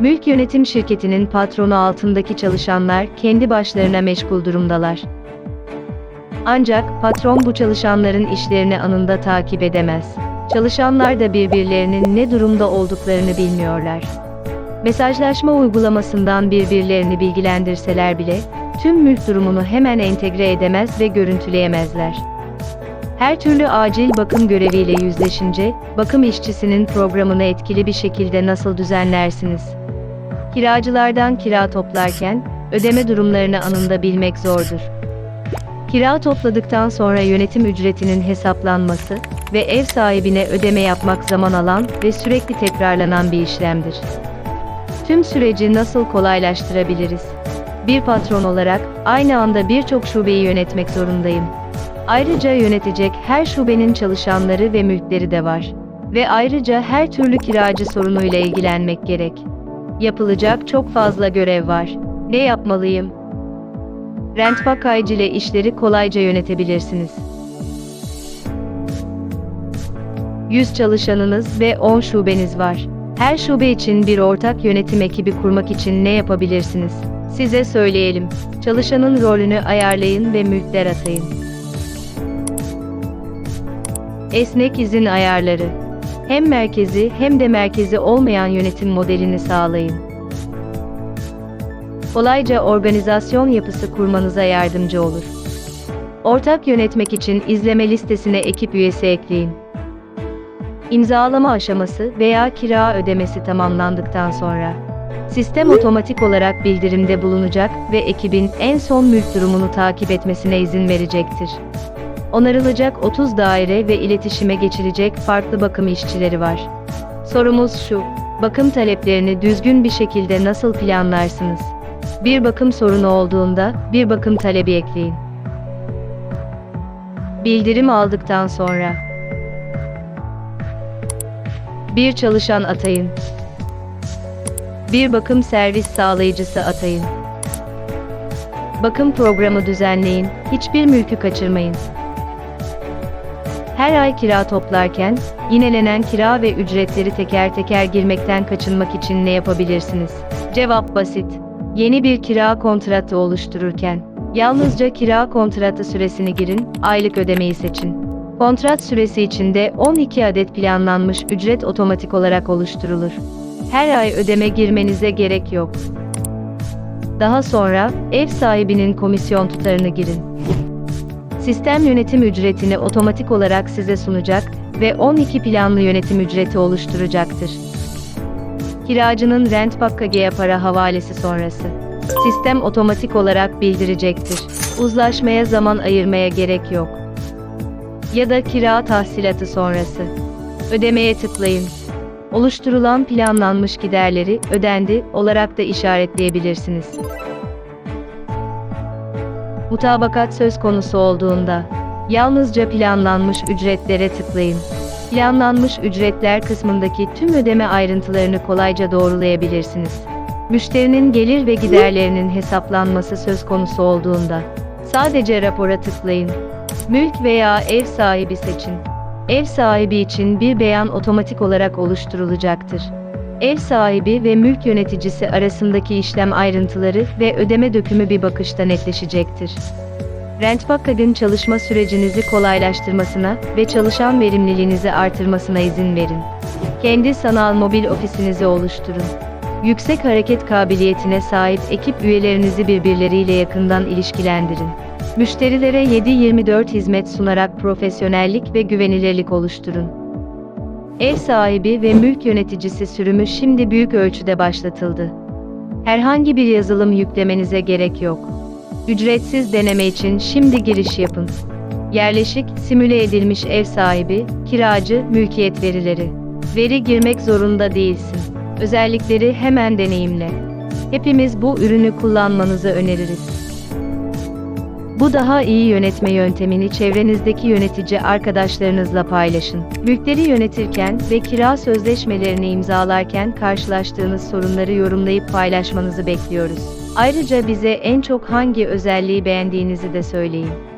Mülk yönetim şirketinin patronu altındaki çalışanlar kendi başlarına meşgul durumdalar. Ancak patron bu çalışanların işlerini anında takip edemez. Çalışanlar da birbirlerinin ne durumda olduklarını bilmiyorlar. Mesajlaşma uygulamasından birbirlerini bilgilendirseler bile tüm mülk durumunu hemen entegre edemez ve görüntüleyemezler. Her türlü acil bakım göreviyle yüzleşince, bakım işçisinin programını etkili bir şekilde nasıl düzenlersiniz? Kiracılardan kira toplarken, ödeme durumlarını anında bilmek zordur. Kira topladıktan sonra yönetim ücretinin hesaplanması ve ev sahibine ödeme yapmak zaman alan ve sürekli tekrarlanan bir işlemdir. Tüm süreci nasıl kolaylaştırabiliriz? Bir patron olarak aynı anda birçok şubeyi yönetmek zorundayım. Ayrıca yönetecek her şubenin çalışanları ve mülkleri de var. Ve ayrıca her türlü kiracı sorunuyla ilgilenmek gerek. Yapılacak çok fazla görev var. Ne yapmalıyım? Rentbakaycı ile işleri kolayca yönetebilirsiniz. 100 çalışanınız ve 10 şubeniz var. Her şube için bir ortak yönetim ekibi kurmak için ne yapabilirsiniz? Size söyleyelim. Çalışanın rolünü ayarlayın ve mülkler atayın. Esnek izin ayarları. Hem merkezi hem de merkezi olmayan yönetim modelini sağlayın. Kolayca organizasyon yapısı kurmanıza yardımcı olur. Ortak yönetmek için izleme listesine ekip üyesi ekleyin. İmzalama aşaması veya kira ödemesi tamamlandıktan sonra sistem otomatik olarak bildirimde bulunacak ve ekibin en son mülk durumunu takip etmesine izin verecektir. Onarılacak 30 daire ve iletişime geçilecek farklı bakım işçileri var. Sorumuz şu: bakım taleplerini düzgün bir şekilde nasıl planlarsınız? Bir bakım sorunu olduğunda bir bakım talebi ekleyin. Bildirim aldıktan sonra bir çalışan atayın. Bir bakım servis sağlayıcısı atayın. Bakım programı düzenleyin, hiçbir mülkü kaçırmayın. Her ay kira toplarken, yinelenen kira ve ücretleri teker teker girmekten kaçınmak için ne yapabilirsiniz? Cevap basit. Yeni bir kira kontratı oluştururken, yalnızca kira kontratı süresini girin, aylık ödemeyi seçin. Kontrat süresi içinde 12 adet planlanmış ücret otomatik olarak oluşturulur. Her ay ödeme girmenize gerek yok. Daha sonra ev sahibinin komisyon tutarını girin. Sistem yönetim ücretini otomatik olarak size sunacak ve 12 planlı yönetim ücreti oluşturacaktır. Kiracının rent pakkageye para havalesi sonrası. Sistem otomatik olarak bildirecektir. Uzlaşmaya zaman ayırmaya gerek yok. Ya da kira tahsilatı sonrası. Ödemeye tıklayın. Oluşturulan planlanmış giderleri ödendi olarak da işaretleyebilirsiniz. Mutabakat söz konusu olduğunda yalnızca planlanmış ücretlere tıklayın. Planlanmış ücretler kısmındaki tüm ödeme ayrıntılarını kolayca doğrulayabilirsiniz. Müşterinin gelir ve giderlerinin hesaplanması söz konusu olduğunda sadece rapora tıklayın. Mülk veya ev sahibi seçin. Ev sahibi için bir beyan otomatik olarak oluşturulacaktır. Ev sahibi ve mülk yöneticisi arasındaki işlem ayrıntıları ve ödeme dökümü bir bakışta netleşecektir. Rentbakkag'ın çalışma sürecinizi kolaylaştırmasına ve çalışan verimliliğinizi artırmasına izin verin. Kendi sanal mobil ofisinizi oluşturun. Yüksek hareket kabiliyetine sahip ekip üyelerinizi birbirleriyle yakından ilişkilendirin. Müşterilere 7/24 hizmet sunarak profesyonellik ve güvenilirlik oluşturun. Ev sahibi ve mülk yöneticisi sürümü şimdi büyük ölçüde başlatıldı. Herhangi bir yazılım yüklemenize gerek yok. Ücretsiz deneme için şimdi giriş yapın. Yerleşik, simüle edilmiş ev sahibi, kiracı, mülkiyet verileri. Veri girmek zorunda değilsin. Özellikleri hemen deneyimle. Hepimiz bu ürünü kullanmanızı öneririz. Bu daha iyi yönetme yöntemini çevrenizdeki yönetici arkadaşlarınızla paylaşın. Mülkleri yönetirken ve kira sözleşmelerini imzalarken karşılaştığınız sorunları yorumlayıp paylaşmanızı bekliyoruz. Ayrıca bize en çok hangi özelliği beğendiğinizi de söyleyin.